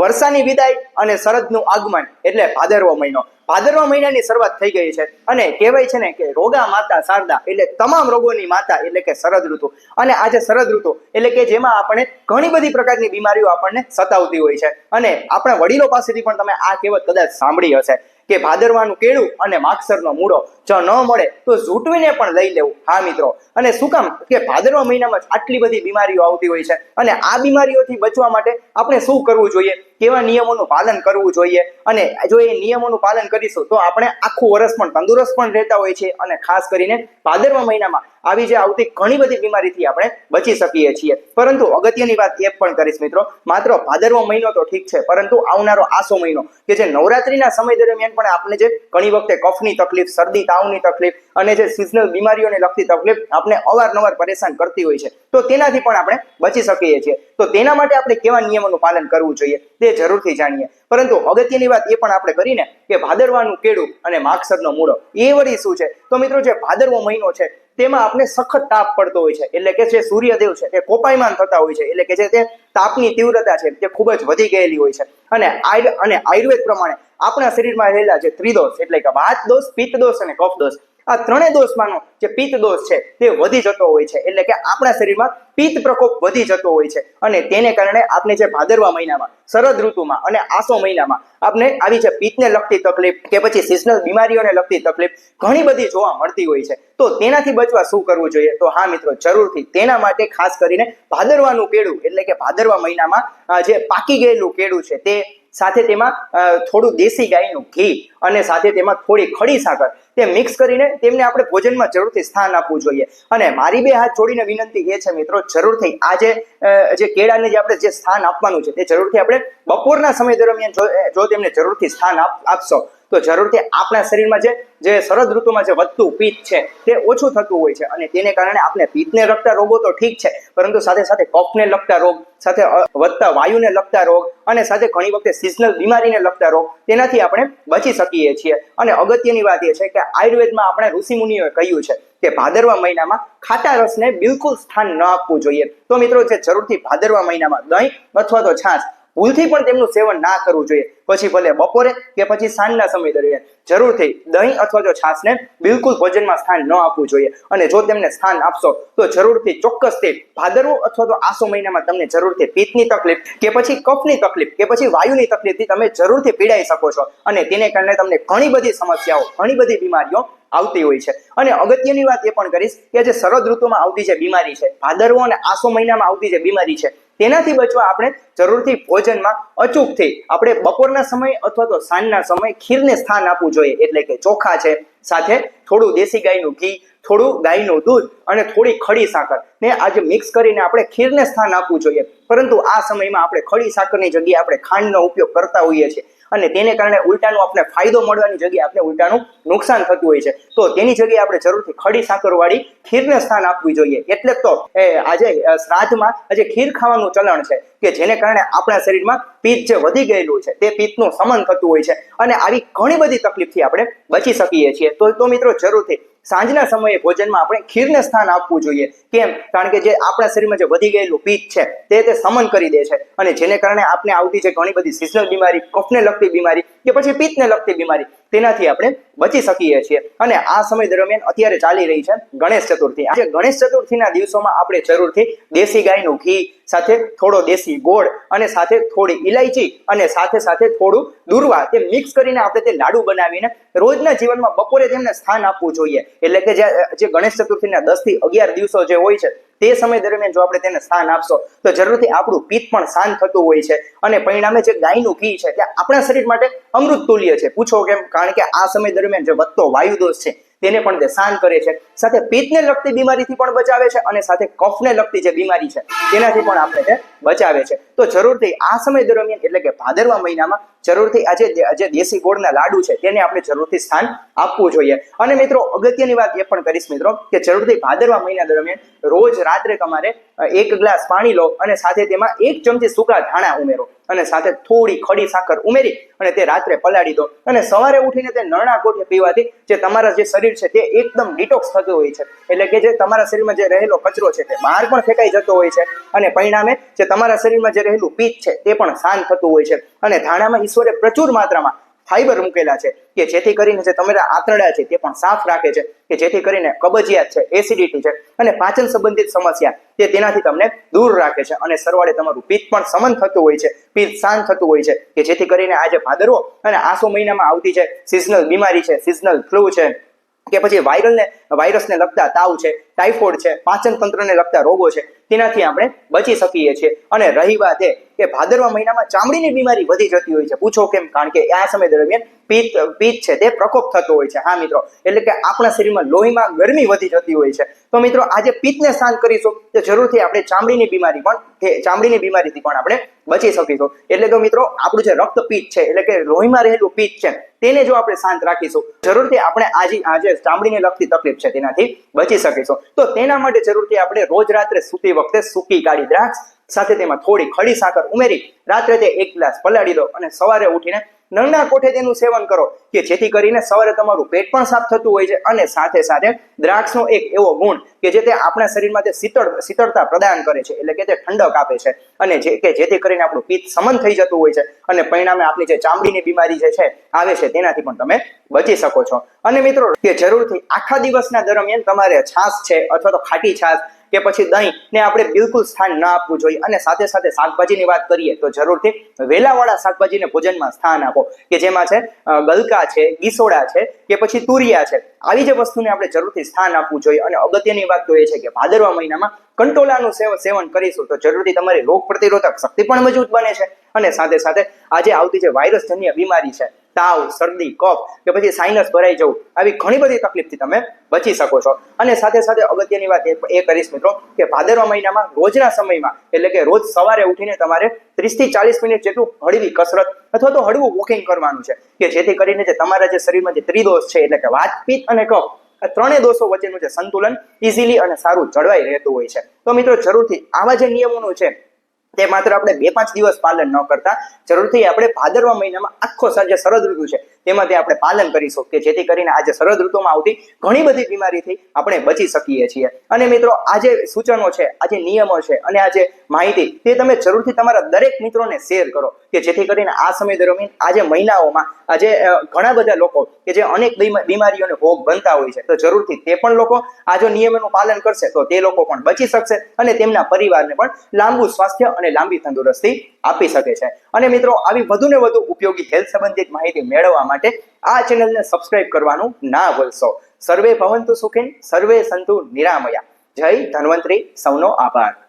વર્ષાની વિદાય અને શરદનું આગમન એટલે ભાદરવો મહિનો. ભાદરવા મહિનાની શરૂઆત થઈ ગઈ છે અને કહેવાય છે ને કે રોગા માતા શારદા એટલે તમામ રોગોની માતા એટલે કે શરદ ઋતુ. અને આજે શરદ ઋતુ એટલે કે જેમાં આપણે ઘણી બધી પ્રકારની બીમારીઓ આપણને સતાવતી હોય છે. અને આપણા વડીલો પાસેથી પણ તમે આ કહેવત કદાચ સાંભળી હશે. કે ભાદરવાનું કેળું અને માગસરનો મૂળો જો ન મળે તો ઝૂંટવીને પણ લઈ લેવું. હા, મિત્રો. અને શું કામ? કે ભાદરવા મહિનામાં જ આટલી બધી બીમારીઓ આવતી હોય છે. અને આ બીમારીઓથી બચવા માટે આપણે શું કરવું જોઈએ? કેવા નિયમોનું પાલન કરવું જોઈએ? અને જો એ નિયમોનું પાલન કરીશું તો આપણે આખું વર્ષ પણ તંદુરસ્ત પણ રહેતા હોય છે. અને ખાસ કરીને ભાદરવા મહિનામાં આવી જે આવતી ઘણી બધી બીમારીથી આપણે બચી શકીએ છીએ. પરંતુ અગત્યની વાત એ પણ કરીશ મિત્રો, માત્ર ભાદરવો મહિનો તો ઠીક છે, પરંતુ આવનારો આસો મહિનો, કે જે નવરાત્રીના સમય દરમિયાન પણ આપણે જે ઘણી વખતે કફની તકલીફ, શરદી, તાવની તકલીફ અને જે સિઝનલ બીમારીઓને લગતી તકલીફ આપણે અવારનવાર પરેશાન કરતી હોય છે, તો તેનાથી પણ આપણે બચી શકીએ છીએ. તો તેના માટે આપણે કેવા નિયમોનું પાલન કરવું જોઈએ તે જરૂરથી જાણીએ. પરંતુ અગત્યની વાત એ પણ આપણે કરીને કે ભાદરવાનું કેળું અને માગસરનો મૂળો, એ વળી શું છે? તો મિત્રો જે ભાદરવો મહિનો છે તેમાં આપણે સખત તાપ પડતો હોય છે. એટલે કે જે સૂર્યદેવ છે તે કોપાયમાન થતા હોય છે. એટલે કે જે તે તાપની તીવ્રતા છે, તે ખૂબ જ વધી ગયેલી હોય છે. અને અને આયુર્વેદ પ્રમાણે આપણા શરીરમાં રહેલા જે ત્રિદોષ, એટલે કે વાત દોષ પિત્ત દોષ અને કફ દોષ આ ત્રણેય દોષમાંનો જે પિત્ત દોષ છે તે વધી જતો હોય છે. એટલે કે આપણા શરીરમાં પિત્ત પ્રકોપ વધી જતો હોય છે. અને તેને કારણે આપણે જે ભાદરવા મહિનામાં, શરદ ઋતુમાં અને આસો મહિનામાં આપણે આવી છે પિત્તને લગતી તકલીફ કે પછી સિઝનલ બીમારીઓને લગતી તકલીફ ઘણી બધી જોવા મળતી હોય છે. તો તેનાથી બચવા શું કરવું જોઈએ? તો હા મિત્રો, જરૂરથી તેના માટે ખાસ કરીને ભાદરવાનું કેળું, એટલે કે ભાદરવા મહિનામાં જે પાકી ગયેલું કેળું છે તે સાથે તેમાં થોડું દેશી ગાયનું ઘી અને સાથે તેમાં થોડી ખડી સાકર. તે મિક્સ કરીને તેમને આપણે ભોજનમાં જરૂરથી સ્થાન આપવું જોઈએ. અને મારી બે હાથ જોડીને વિનંતી એ છે મિત્રો, જરૂરથી આજે જે કેળાને જે આપણે જે સ્થાન આપવાનું છે તે જરૂરથી આપણે બપોરના સમય દરમિયાન જો તેમને જરૂરથી સ્થાન આપ, આપશો. તો જરૂરથી આપણા શરીરમાં જે જે શરદ ઋતુમાં જે વધતું પિત્ત છે, તે ઓછું થતું હોય છે અને તેને કારણે આપણે પિત્તને લગતા રોગો તો ઠીક છે, પરંતુ સાથે સાથે કફને લગતા રોગ, સાથે વધતા વાયુને લગતા રોગ અને સાથે ઘણી વખતે સિઝનલ બીમારીને લગતા રોગ, તેનાથી આપણે બચી શકીએ છીએ. અને અગત્યની વાત એ છે કે આયુર્વેદમાં આપણે ઋષિમુનિઓએ કહ્યું છે કે ભાદરવા મહિનામાં ખાટા રસને બિલકુલ સ્થાન ન આપવું જોઈએ. તો મિત્રો જે જરૂરથી ભાદરવા મહિનામાં દહીં અથવા તો છાશ ભૂલથી પણ તેમનું સેવન ના કરવું જોઈએ. પછી ભલે બપોરે કે પછી સાંજના સમય દરમિયાન જરૂરથી દહીં અથવા તો છાશને બિલકુલ ભોજનમાં સ્થાન ન આપવું જોઈએ. અને જો તેમને સ્થાન આપશો, તો જરૂરથી ચોક્કસથી ભાદરવો અથવા તો આસો મહિનામાં તમને જરૂરથી પિત્તની તકલીફ કે પછી કફની તકલીફ કે પછી વાયુની તકલીફથી તમે જરૂરથી પીડાઈ શકો છો. અને તેને કારણે તમને ઘણી બધી સમસ્યાઓ, ઘણી બધી બીમારીઓ આવતી હોય છે. અને અગત્યની વાત એ પણ કરીશ કે જે શરદ ઋતુમાં આવતી જે બીમારી છે, ભાદરવો અને આસો મહિનામાં આવતી જે બીમારી છે તેનાથી બચવા આપણે જરૂરથી ભોજનમાં અચૂકથી આપણે બપોરના સમય અથવા તો સાંજના સમય ખીરને સ્થાન આપવું જોઈએ. એટલે કે ચોખા છે, સાથે થોડું દેશી ગાયનું ઘી, થોડું ગાયનું દૂધ અને થોડી ખડી સાકર. ને આજે મિક્સ કરીને આપણે ખીરને સ્થાન આપવું જોઈએ. પરંતુ આ સમયમાં આપણે ખડી સાકરની જગ્યાએ આપણે ખાંડનો ઉપયોગ કરતા હોઈએ છીએ. અને તેને કારણે ઉલટાનું આપણે ફાયદો મળવાની જગ્યાએ આપણે ઉલટાનું નુકસાન થતું હોય છે. તો તેની જગ્યાએ આપણે જરૂરથી ખડી સાકરવાળી ખીરને સ્થાન આપવી જોઈએ. એટલે તો આજે શ્રાદ્ધમાં આજે ખીર ખાવાનું ચલણ છે કે જેને કારણે આપણા શરીરમાં પિત્ત જે વધી ગયેલું છે તે પિત્તનું સમન થતું હોય છે. અને આવી ઘણી બધી તકલીફથી આપણે બચી શકીએ છીએ. તો તો મિત્રો, જરૂરથી સાંજના સમયે ભોજનમાં આપણે ખીરને સ્થાન આપવું જોઈએ. કેમ? કારણ કે જે આપણા શરીરમાં જે વધી ગયેલું પિત્ત છે, તે તે સમન કરી દે છે. અને જેને કારણે આપણે આવતી જે ઘણી બધી સિઝનલ બીમારી કફને લગતી બીમારી કે પછી પિત્તને લગતી બીમારી. તેનાથી આપણે બચી શકીએ છીએ. અને આ સમય દરમિયાન અત્યારે ચાલી રહી છે ગણેશ ચતુર્થી. આજે ગણેશ ચતુર્થીના દિવસોમાં આપણે જરૂરથી દેશી ગાયનું ઘી, સાથે થોડો દેશી ગોળ અને સાથે થોડી ઇલાયચી અને સાથે સાથે થોડું દુર્વા તે મિક્સ કરીને આપણે તે લાડુ બનાવીને રોજના જીવનમાં બપોરે તેમને સ્થાન આપવું જોઈએ. એટલે કે જે ગણેશ ચતુર્થીના દસથી અગિયાર દિવસો જે હોય છે તે સમય દરમિયાન જો આપણે તેને સ્થાન આપશો, તો જરૂરથી આપણું પિત્ત પણ શાંત થતું હોય છે. અને પરિણામે જે ગાયનું ઘી છે, તે આપણા શરીર માટે અમૃત તુલ્ય છે. પૂછો કેમ? કારણ કે આ સમય દરમિયાન જે વધતો વાયુ દોષ છે તેને પણ તે શાંત કરે છે. સાથે પિત્તને લગતી બીમારીથી પણ બચાવે છે અને સાથે કફને લગતી જે બીમારી છે, તેનાથી પણ આપણે તે બચાવે છે. તો જરૂરથી આ સમય દરમિયાન, એટલે કે ભાદરવા મહિનામાં, જરૂરથી આજે જે દેશી ગોળના લાડુ છે, તેને આપણે જરૂરથી સ્થાન આપવું જોઈએ. અને મિત્રો, અગત્યની વાત એ પણ કરીશ મિત્રો, કે જરૂરથી ભાદરવા મહિના દરમિયાન રોજ રાત્રે તમારે એક ગ્લાસ પાણી લો અને સાથે તેમાં એક ચમચી સૂકા ધાણા ઉમેરો અને સાથે થોડી ખડી સાકર ઉમેરી અને તે રાત્રે પલાળી દો. અને સવારે ઉઠીને તે નરણા કોઠે પીવાથી જે તમારા જે શરીર શરીર છે તે એકદમ ડિટોક્સ થતું હોય છે. એટલે કે જે તમારા શરીરમાં જે રહેલો કચરો છે તે બહાર પણ ફેંકાઈ જતો હોય છે અને પરિણામે જે તમારા શરીરમાં જે રહેલું પિત્ત છે તે પણ શાંત થતું હોય છે. અને ધાણામાં ઈશ્વરે પ્રચુર માત્રામાં ફાઈબર મૂકેલા છે કે જેથી કરીને જે તમારા આંતરડા છે તે પણ સાફ રાખે છે કે જેથી કરીને કબજિયાત છે એસિડિટી છે અને પાચન સંબંધિત સમસ્યા તે તેનાથી તમને દૂર રાખે છે. અને સરવાળે તમારું પિત્ત પણ સમન થતું હોય છે, પિત્ત શાંત થતું હોય છે કે જેથી કરીને આજે ભાદરવો અને આસો મહિનામાં આવતી છે સિઝનલ બીમારી છે સિઝનલ ફ્લૂ છે કે પછી વાયરલને વાયરસને લગતા તાવ છે ટાઇફોઇડ છે, પાચન તંત્રને લગતા રોગો છે, તેનાથી આપણે બચી શકીએ છીએ. અને રહી વાત એ કે ભાદરવા મહિનામાં ચામડીની બીમારી વધી જતી હોય છે. પૂછો કેમ? કારણ કે આ સમય દરમિયાન પિત્ત પિત્ત છે તે પ્રકોપ થતો હોય છે. હા, મિત્રો. એટલે કે આપણા શરીરમાં લોહીમાં ગરમી વધી જતી હોય છે. તો મિત્રો, આજે પિત્તને શાંત કરીશું તો જરૂરથી આપણે ચામડીની બીમારી પણ ચામડીની બીમારીથી પણ આપણે બચી શકીશું. એટલે તો મિત્રો, આપણું જે રક્તપિત્ત છે, એટલે કે લોહીમાં રહેલું પિત્ત છે, તેને જો આપણે શાંત રાખીશું, જરૂરથી આપણે આજે આજે ચામડીને લગતી તકલીફ છે તેનાથી બચી શકીશું તો તેના માટે જરૂરથી આપણે રોજ રાત્રે સૂતી વખતે સૂકી કાળી દ્રાક્ષ સાથે તેમાં થોડી ખડી સાકર ઉમેરી, રાત્રે તે એક ગ્લાસ પલાળી દો અને સવારે ઉઠીને નળના કોઠે તેનું સેવન કરો, કે જેથી કરીને સવારે તમારું પેટ પણ સાફ થતું હોય છે અને સાથે સાથે દ્રાક્ષનો એક એવો ગુણ કે જે તે આપણા શરીરમાં તે શીતળ, શીતળતા પ્રદાન કરે છે, એટલે કે તે ઠંડક આપે છે. અને જે, કે જેથી કરીને આપણું પિત્ત સમન થઈ જતું હોય છે અને પરિણામે આપણી જે ચામડીની બીમારી જે છે આવે છે તેનાથી પણ તમે બચી શકો છો. અને મિત્રો, કે જરૂરથી આખા દિવસના દરમિયાન તમારે છાશ છે અથવા તો ખાટી છાશ કે પછી દહીં ને આપણે બિલકુલ સ્થાન ન આપવું જોઈએ. અને સાથે સાથે શાકભાજીની વાત કરીએ તો જરૂરથી વેલાવાળા શાકભાજીને ભોજનમાં સ્થાન આપો. કે જેમાં છે ગલકા છે, ગીસોડા છે, કે પછી તુરિયા છે. આવી જે વસ્તુને આપણે જરૂરથી સ્થાન આપવું જોઈએ. અને અગત્યની વાત તો એ છે કે ભાદરવા મહિનામાં કંટોલાનું સેવ- સેવન કરીશું તો જરૂરથી તમારી રોગ પ્રતિરોધક શક્તિ પણ મજબૂત બને છે. અને સાથે સાથે આજે આવતી જે વાયરસજન્ય બીમારી છે તાવ, શરદી, કફ કે પછી સાઇનસ ભરાઈ જવું, આવી ઘણી બધી તકલીફથી તમે બચી શકો છો. અને સાથે સાથે અગત્યની વાત એ કરીશ મિત્રો કે ભાદરવા મહિનામાં રોજના સમયમાં, એટલે કે રોજ સવારે ઉઠીને તમારે ત્રીસથી ચાલીસ મિનિટ જેટલું હળવી કસરત અથવા તો હળવું વોકિંગ કરવાનું છે. કે જેથી કરીને જે તમારા જે શરીરમાં જે ત્રિદોષ છે, એટલે કે વાત પિત્ત અને કફ, આ ત્રણેય દોષો વચ્ચેનું જે સંતુલન ઇઝીલી અને સારું જળવાઈ રહેતું હોય છે. તો મિત્રો જરૂરથી આવા જે નિયમોનું છે તે માત્ર આપણે બે પાંચ દિવસ પાલન ન કરતા, જરૂરથી આપણે ભાદરવા મહિનામાં આખો જે શરદ ઋતુ છે, તેમાંથી આપણે પાલન કરી શકીએ, જેથી કરીને આજે શરદ ઋતુમાં આવતી ઘણી બધી બીમારીથી આપણે બચી શકીએ છીએ. અને મિત્રો આ જે સૂચનો છે આ જે નિયમો છે, અને આ જે માહિતી, તે તમે જરૂરથી તમારા દરેક મિત્રોને શેર કરો, કે જેથી કરીને આ સમય દરમિયાન આજે મહિનાઓમાં આજે ઘણા બધા લોકો કે જે અનેક બીમા- બીમારીઓને ભોગ બનતા હોય છે, તો જરૂરથી તે પણ લોકો આ જો નિયમોનું પાલન કરશે, તો તે લોકો પણ બચી શકશે અને તેમના પરિવારને પણ લાંબુ સ્વાસ્થ્ય અને લાંબી તંદુરસ્તી આપી શકે છે. અને મિત્રો, આવી વધુ ને વધુ ઉપયોગી હેલ્થ સંબંધિત માહિતી મેળવવા માટે આ ચેનલને સબસ્ક્રાઇબ કરવાનું ના ભૂલશો. સર્વે ભવંતુ સુખીન, સર્વે સંતુ નિરામયા. જય ધન્વંતરી, સૌનો આભાર.